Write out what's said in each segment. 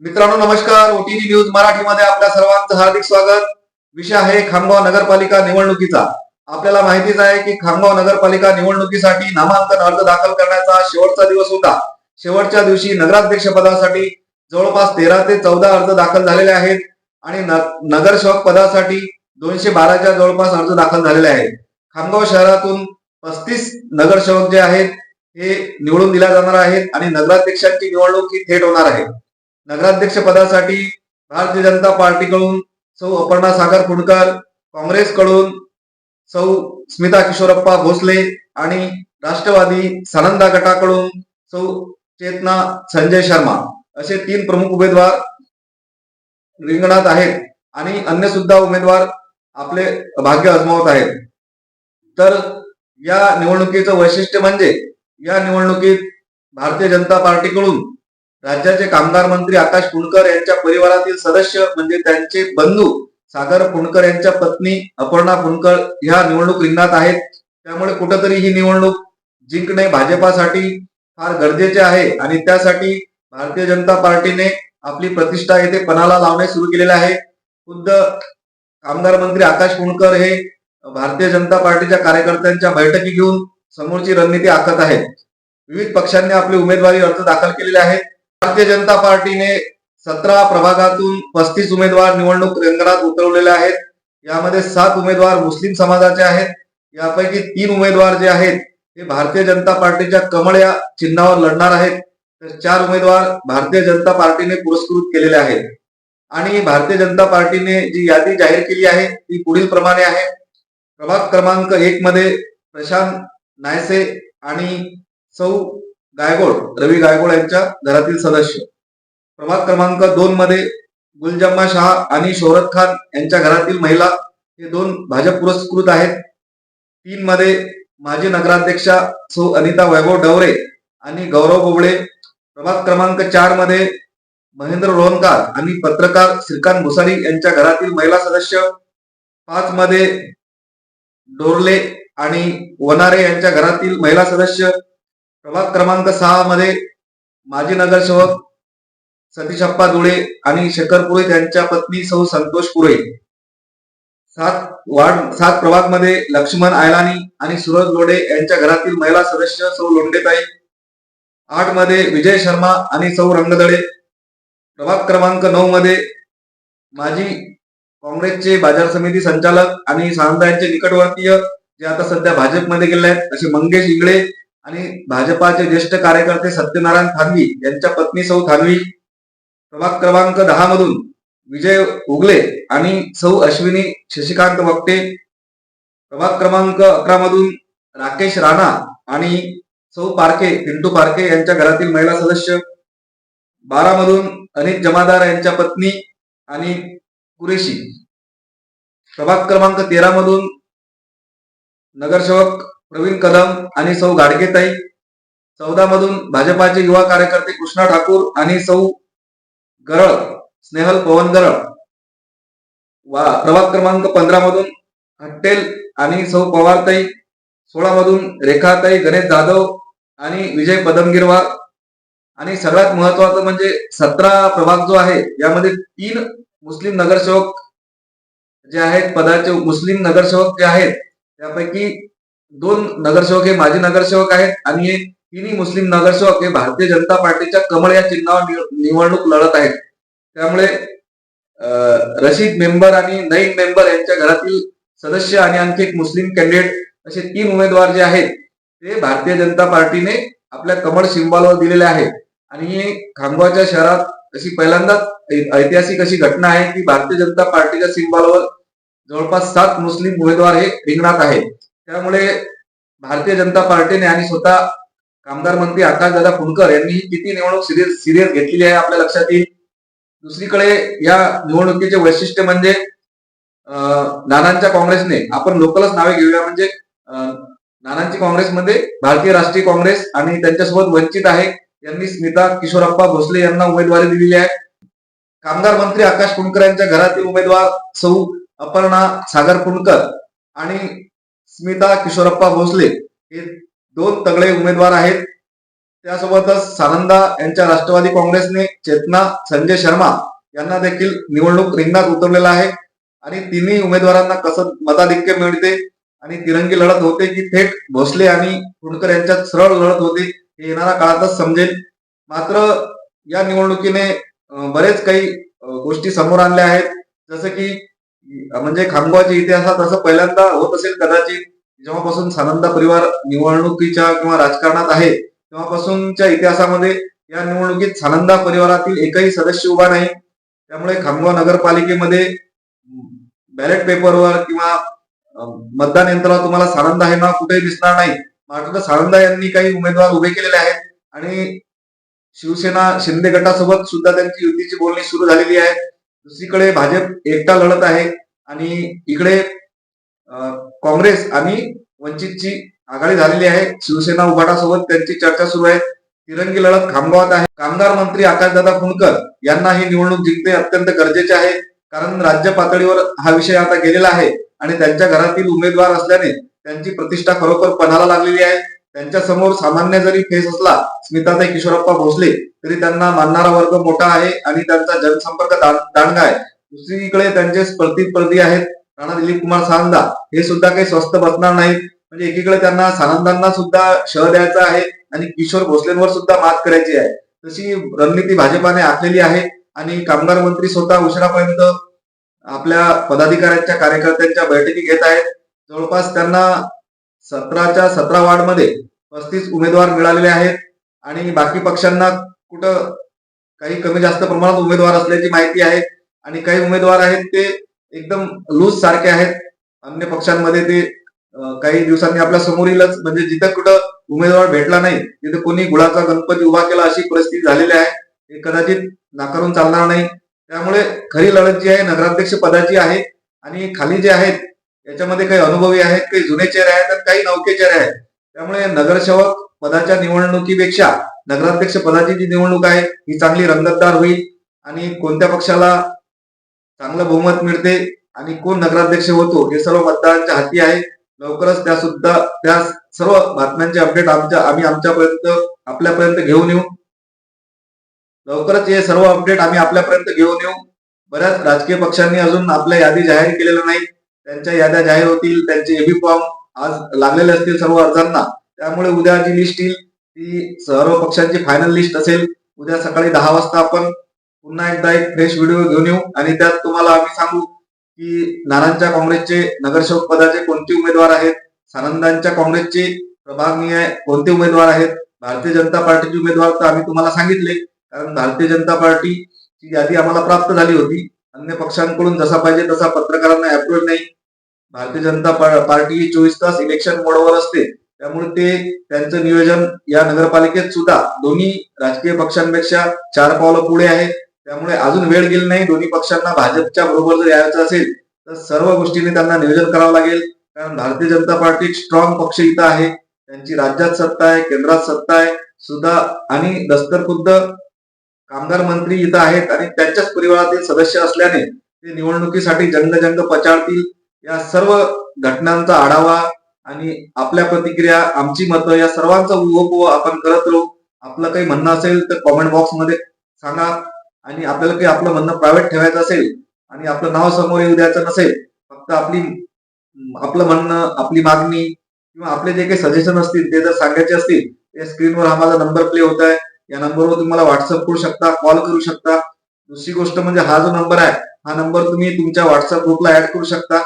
मित्रांनो नमस्कार. ओटीव्ही न्यूज मराठीमध्ये आपल्या सर्वांचं हार्दिक स्वागत. विषय आहे खामगाव नगरपालिका निवडणुकीचा. आपल्याला माहितीच आहे की खामगाव नगरपालिका निवडणुकीसाठी नामांकन अर्ज दाखल करण्याचा शेवटचा दिवस होता. शेवटच्या दिवशी नगराध्यक्ष पदासाठी जवळपास तेरा ते चौदा अर्ज दाखल झालेले आहेत आणि न- नगरसेवक पदासाठी दोनशे बाराच्या जवळपास अर्ज दाखल झालेले आहेत. खामगाव शहरातून पस्तीस नगरसेवक जे आहेत हे निवडून दिल्या जाणार आहेत आणि नगराध्यक्षांची निवडणूक ही थेट होणार आहे. नगराध्यक्ष पदासाठी भारतीय जनता पार्टीकडून सौ अपर्णा सागर कुणकर काँग्रेसकडून सौ स्मिता किशोरप्पा भोसले आणि राष्ट्रवादी सानंदा गटाकडून सौ चेतना संजय शर्मा असे तीन प्रमुख उमेदवार रिंगणात आहेत आणि अन्य सुद्धा उमेदवार आपले भाग्य अजमावत आहेत. तर या निवडणुकीचं वैशिष्ट्य म्हणजे या निवडणुकीत भारतीय जनता पार्टीकडून राज्याचे कामगार मंत्री आकाश पुणकर यांच्या परिवारातील सदस्य म्हणजे त्यांचे बंधू सागर पुणकर यांच्या पत्नी अपर्णा पुणकर ह्या निवडणूक रिंगणात आहेत. त्यामुळे कुठंतरी ही निवडणूक जिंकणे भाजपासाठी फार गरजेचे आहे आणि त्यासाठी भारतीय जनता पार्टीने आपली प्रतिष्ठा येथे पणाला लावणे सुरू केलेले आहे. खुद्द कामगार मंत्री आकाश पुणकर हे भारतीय जनता पार्टीच्या कार्यकर्त्यांच्या बैठकी घेऊन समोरची रणनीती आखत आहेत. विविध पक्षांनी आपले उमेदवारी अर्ज दाखल केलेले आहेत. भारतीय जनता पार्टीने सतरा प्रभागातून पस्तीस उमेदवार निवडणूक रिंगणात उतरवलेले आहेत. यामध्ये सात उमेदवार मुस्लिम समाजाचे आहेत. यापैकी तीन उमेदवार जे आहेत ते भारतीय जनता पार्टीच्या कमळ या चिन्हावर लढणार आहेत. तर चार उमेदवार भारतीय जनता पार्टीने पुरस्कृत केलेले आहेत. आणि भारतीय जनता पार्टीने जी यादी जाहीर केली आहे ती पुढील प्रमाणे आहे. प्रभाग क्रमांक एक मध्ये प्रशांत नायसे आणि सौ गायगोळ रवी गायगोड यांच्या घरातील सदस्य. प्रभाग क्रमांक दोन मध्ये गुलजम्मा शहा आणि शोहरत खान यांच्या घरातील महिला हे दोन भाजप पुरस्कृत आहेत. तीन मध्ये माजी नगराध्यक्षा सौ अनिता वैभव डवरे आणि गौरव बोबडे. प्रभाग क्रमांक चारमध्ये महेंद्र रोहनकार आणि पत्रकार श्रीकांत भुसारी यांच्या घरातील महिला सदस्य. पाच मध्ये डोरले आणि वनारे यांच्या घरातील महिला सदस्य. प्रभाग क्रमांक सहा मध्ये माजी नगरसेवक सतीशप्पा दुळे आणि शेखर पुरोहित यांच्या पत्नी सौ संतोष पुरोहित सात वार्ड सात प्रभागमध्ये लक्ष्मण आयलानी आणि सुरज लोडे यांच्या घरातील महिला सदस्य सौ लोंडेताई. आठमध्ये विजय शर्मा आणि सौ रंगदळे. प्रभाग क्रमांक नऊ मध्ये माजी काँग्रेसचे बाजार समिती संचालक आणि सानंदा यांचे निकटवर्तीय जे आता सध्या भाजपमध्ये गेले आहेत असे मंगेश इंगळे आणि भाजपाचे ज्येष्ठ कार्यकर्ते सत्यनारायण थानवी यांच्या पत्नी सौ थानवी प्रभाग क्रमांक दहा मधून विजय उगले आणि सौ अश्विनी शशिकांत वक्ते प्रभाग क्रमांक अकरा मधून राकेश राणा आणि सौ पारखे पिंटू पारखे यांच्या घरातील महिला सदस्य. बारा मधून अनित जमादार यांच्या पत्नी आणि कुरेशी. प्रभाग क्रमांक तेरा मधून नगरसेवक प्रवीण कदम आणि सौ गाडगेताई. चौदा मधून भाजपाचे युवा कार्यकर्ते कृष्णा ठाकूर आणि सौ गरळ स्नेहल पवन गरळ. वा प्रभाग क्रमांक पंधरा मधून हट्टेल आणि सौ पवारताई. सोळा मधून रेखाताई गणेश जाधव आणि विजय पदमगिरवार. आणि सगळ्यात महत्वाचं म्हणजे सतरा प्रभाग जो आहे यामध्ये तीन मुस्लिम नगरसेवक जे आहेत पदाचे मुस्लिम नगरसेवक जे आहेत त्यापैकी दोन नगरसेवक हे माजी नगरसेवक आहेत आणि हे तिन्ही मुस्लिम नगरसेवक हे भारतीय जनता पार्टीच्या कमळ या चिन्हावर निवडणूक लढत आहेत. त्यामुळे रशीद मेंबर आणि नईम मेंबर यांच्या घरातील सदस्य आणि आणखी एक मुस्लिम कॅन्डिडेट असे तीन उमेदवार जे आहेत ते भारतीय जनता पार्टीने आपल्या कमळ सिंबॉलवर दिलेले आहेत. आणि हे खामगावच्या शहरात अशी पहिल्यांदाच ऐतिहासिक अशी घटना आहे की भारतीय जनता पार्टीच्या सिंबॉलवर जवळपास सात मुस्लिम उमेदवार हे रिंगणात आहेत. त्यामुळे भारतीय जनता पार्टीने आणि स्वतः कामगार मंत्री आकाशदादा फुंडकर यांनी किती निवडणूक सिरियस सिरियस घेतलेली आहे आपल्या लक्षात येईल. दुसरीकडे या निवडणुकीचे वैशिष्ट्य म्हणजे नानांच्या काँग्रेसने आपण लोकलच नावे घेऊया म्हणजे नानांची काँग्रेसमध्ये भारतीय राष्ट्रीय काँग्रेस आणि त्यांच्यासोबत वंचित आहे. यांनी स्मिता किशोरप्पा भोसले यांना उमेदवारी दिलेली आहे. कामगार मंत्री आकाश कुंडकर यांच्या घरातील उमेदवार सौ अपर्णा सागर कुंडकर आणि स्मिता किशोरप्पा भोसले हे दोन तगडे उमेदवार आहेत. त्यासोबतच सानंदा यांच्या राष्ट्रवादी काँग्रेसने चेतना संजय शर्मा यांना देखील निवडणूक रिंगणात उतरलेला आहे. आणि तिन्ही उमेदवारांना कसं मताधिक्य मिळते आणि तिरंगी लढत होते की थेट भोसले आणि फुंडकर यांच्यात सरळ लढत होते हे येणाऱ्या काळातच समजेल. मात्र या निवडणुकीने बरेच काही गोष्टी समोर आणल्या आहेत. जसं की म्हणजे खामगावच्या इतिहासात असं पहिल्यांदा होत असेल कदाचित जेव्हापासून सानंदा परिवार निवडणुकीच्या किंवा राजकारणात आहे तेव्हापासूनच्या इतिहासामध्ये या निवडणुकीत सानंदा परिवारातील एकही सदस्य उभा नाही. त्यामुळे खामगाव नगरपालिकेमध्ये बॅलेट पेपरवर किंवा मतदान यंत्रावर तुम्हाला सानंदा हे नाव कुठेही दिसणार नाही. मात्र सानंदा यांनी काही उमेदवार उभे केलेले आहेत आणि शिवसेना शिंदे गटासोबत सुद्धा त्यांची युतीची बोलणी सुरू झालेली आहे. दुसरीकडे भाजप एकटा लढत आहे आणि इकडे काँग्रेस आणि वंचितची आघाडी झालेली आहे. शिवसेना उभाटासोबत त्यांची चर्चा सुरू आहे. तिरंगी लढत खामगावात आहे. कामगार मंत्री आकाशदादा फुंडकर यांना ही निवडणूक जिंकणे अत्यंत गरजेचे आहे. कारण राज्य पातळीवर हा विषय आता गेलेला आहे आणि त्यांच्या घरातील उमेदवार असल्याने त्यांची प्रतिष्ठा खरोखर पणाला लागलेली आहे. त्यांच्यासमोर सामान्य जरी फेस असला स्मिताताई किशोरप्पा भोसले तरी त्यांना मानणारा वर्ग मोठा आहे आणि त्यांचा जनसंपर्क दां- दांडगा आहे. दुसरीकडे त्यांचे स्पर्धी आहेत राणा दिलीप कुमार सानंदा हे सुद्धा काही स्वस्त बसणार नाहीत. म्हणजे एकीकडे त्यांना सानंदांना सुद्धा शह द्यायचा आहे आणि किशोर भोसलेंवर सुद्धा मात करायची आहे. तशी रणनीती भाजपाने आखलेली आहे आणि कामगार मंत्री स्वतः उशिरापर्यंत आपल्या पदाधिकाऱ्यांच्या कार्यकर्त्यांच्या बैठकी घेत आहेत. जवळपास त्यांना सतराच्या सतरा वार्डमध्ये पस्तीस उमेदवार मिळालेले आहेत. आणि बाकी पक्षांना कुठं काही कमी जास्त प्रमाणात उमेदवार असल्याची माहिती आहे. आणि काही उमेदवार आहेत ते एकदम लूज सारखे आहेत. अन्य पक्षांमध्ये ते काही दिवसांनी आपल्यासमोर येईलच म्हणजे जिथं कुठं उमेदवार भेटला नाही तिथे कोणी गुळाचा गणपती उभा केला अशी परिस्थिती झालेली आहे. हे कदाचित नाकारून चालणार नाही. त्यामुळे खरी लढत जी आहे नगराध्यक्ष पदाची आहे. आणि खाली जे आहेत याच्यामध्ये काही अनुभवी आहेत काही जुने चेहरे आहेत आणि काही नवके चेहरे आहेत. त्यामुळे नगरसेवक पदाच्या निवडणुकीपेक्षा नगराध्यक्ष पदाची जी निवडणूक आहे ही चांगली रंगतदार होईल आणि कोणत्या पक्षाला चांगलं बहुमत मिळते आणि कोण नगराध्यक्ष होतो हे सर्व मतदारांच्या हाती आहे. लवकरच त्या सुद्धा त्या सर्व बातम्यांचे अपडेट आमच्या आम्ही आमच्यापर्यंत आपल्यापर्यंत घेऊन येऊ. लवकरच हे सर्व अपडेट आम्ही आपल्यापर्यंत घेऊन येऊ. बऱ्याच राजकीय पक्षांनी अजून आपल्या यादी जाहीर केलेल्या नाही त्यांच्या याद्या जाहीर होतील त्यांचे एबी फॉर्म आज लागलेले असतील सर्व अर्जांना. त्यामुळे उद्या जी लिस्ट येईल ती सर्व पक्षांची फायनल लिस्ट असेल. उद्या सकाळी दहा वाजता आपण पुन्हा एकदा एक फ्रेश व्हिडिओ घेऊन येऊ. आणि त्यात तुम्हाला आम्ही सांगू की नारायणच्या काँग्रेसचे नगरसेवक पदाचे कोणते उमेदवार आहेत? सानंदांच्या काँग्रेसचे प्रभागनीय कोणते उमेदवार आहेत? भारतीय जनता पार्टीचे उमेदवार तर आम्ही तुम्हाला सांगितले. कारण भारतीय जनता पार्टीची यादी आम्हाला प्राप्त झाली होती. अन्य पक्षांकडून जसा पाहिजे तसा पत्रकारांना अप्रोच नाही. भारतीय जनता पा- पार्टी चोवीस तास इलेक्शन मोडवर असते. त्यामुळे ते त्यांचं नियोजन या नगरपालिकेत सुद्धा दोन्ही राजकीय पक्षांपेक्षा चार पावलं पुढे आहे. त्यामुळे अजून वेळ गेली नाही. दोन्ही पक्षांना भाजपच्या बरोबर जर यायचं असेल तर सर्व गोष्टींनी त्यांना नियोजन करावं लागेल. कारण भारतीय जनता पार्टी स्ट्रॉंग पक्ष इथं आहे. त्यांची राज्यात सत्ता आहे केंद्रात सत्ता आहे. सुद्धा आणि दस्तरखुद्द कामगार मंत्री इथं आहेत. आणि त्यांच्याच परिवारातील सदस्य असल्याने ते निवडणुकीसाठी जंग जंग या सर्व घटनांचा आढावा आणि आपल्या प्रतिक्रिया आमची मतं या सर्वांचा उहोपोह आपण करत राहू. आपलं काही म्हणणं असेल तर कॉमेंट बॉक्समध्ये सांगा. आणि आपल्याला काही आपलं म्हणणं प्रायव्हेट ठेवायचं असेल आणि आपलं नाव समोर येऊ द्यायचं नसेल फक्त आपली आपलं म्हणणं आपली मागणी किंवा आपले जे काही सजेशन असतील ते जर सांगायचे असतील ते स्क्रीनवर हा माझा नंबर प्ले होत आहे. या नंबरवर तुम्ही मला व्हॉट्सअप करू शकता कॉल करू शकता. दुसरी गोष्ट म्हणजे हा जो नंबर आहे हा नंबर तुम्ही तुमच्या व्हॉट्सअप ग्रुपला ऍड करू शकता.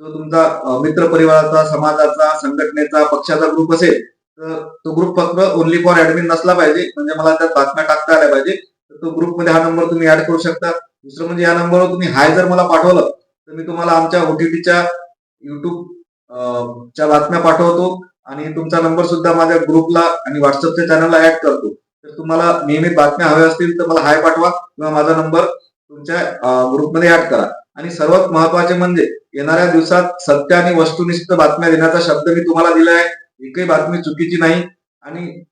जो तुमचा मित्र परिवाराचा समाजाचा संघटनेचा पक्षाचा ग्रुप असेल तर तो ग्रुप फक्त ओनली फॉर ऍडमिन नसला पाहिजे. म्हणजे मला त्यात बातम्या टाकता आल्या पाहिजे. तर तो ग्रुपमध्ये हा नंबर तुम्ही ऍड करू शकता. दुसरं म्हणजे या नंबरवर तुम्ही हाय जर मला पाठवलं तर मी तुम्हाला आमच्या ओटीटीच्या युट्यूब च्या बातम्या पाठवतो. आणि तुमचा नंबर सुद्धा माझ्या ग्रुपला आणि व्हॉट्सअपच्या चॅनलला ऍड करतो. तर तुम्हाला नियमित बातम्या हव्या असतील तर मला हाय पाठवा. किंवा माझा नंबर तुमच्या ग्रुपमध्ये ऍड करा. आणि सर्वात महत्त्वाचे म्हणजे येणाऱ्या दिवसात सत्य आणि वस्तुनिष्ठ बातम्या देण्याचा शब्द मी तुम्हाला दिला आहे एकही बातमी चुकीची नाही. आणि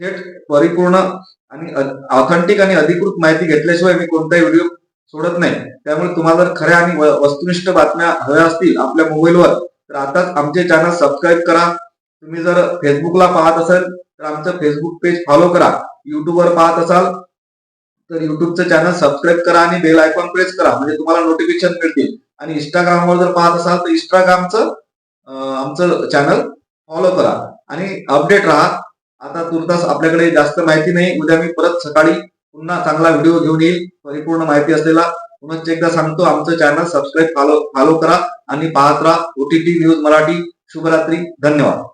थेट परिपूर्ण आणि ऑथेंटिक आणि अधिकृत माहिती घेतल्याशिवाय मी कोणताही व्हिडिओ सोडत नाही. त्यामुळे तुम्हाला जर खऱ्या आणि वस्तुनिष्ठ बातम्या हव्या असतील आपल्या मोबाईलवर तर आताच आमचे चॅनल सबस्क्राईब करा. तुम्ही जर फेसबुकला पाहत असाल तर आमचं फेसबुक पेज फॉलो करा. युट्यूबवर पाहत असाल तर युट्यूबचं चॅनल सबस्क्राईब करा आणि बेल आयकॉन प्रेस करा. म्हणजे तुम्हाला नोटिफिकेशन मिळतील. आणि इंस्टाग्रामवर जर पाहत असाल तर इंस्टाग्रामचं आमचं चॅनल फॉलो करा. आणि अपडेट राहा. आता तुर्तास आपल्याकडे जास्त माहिती नाही. उद्या मी परत सकाळी पुन्हा चांगला व्हिडिओ घेऊन येईल. परिपूर्ण माहिती असलेला. पुन्हा एकदा सांगतो आमचं चॅनल सबस्क्राईब फॉलो फॉलो करा. आणि पाहत राहा. OTT news Marathi. शुभरात्री. धन्यवाद.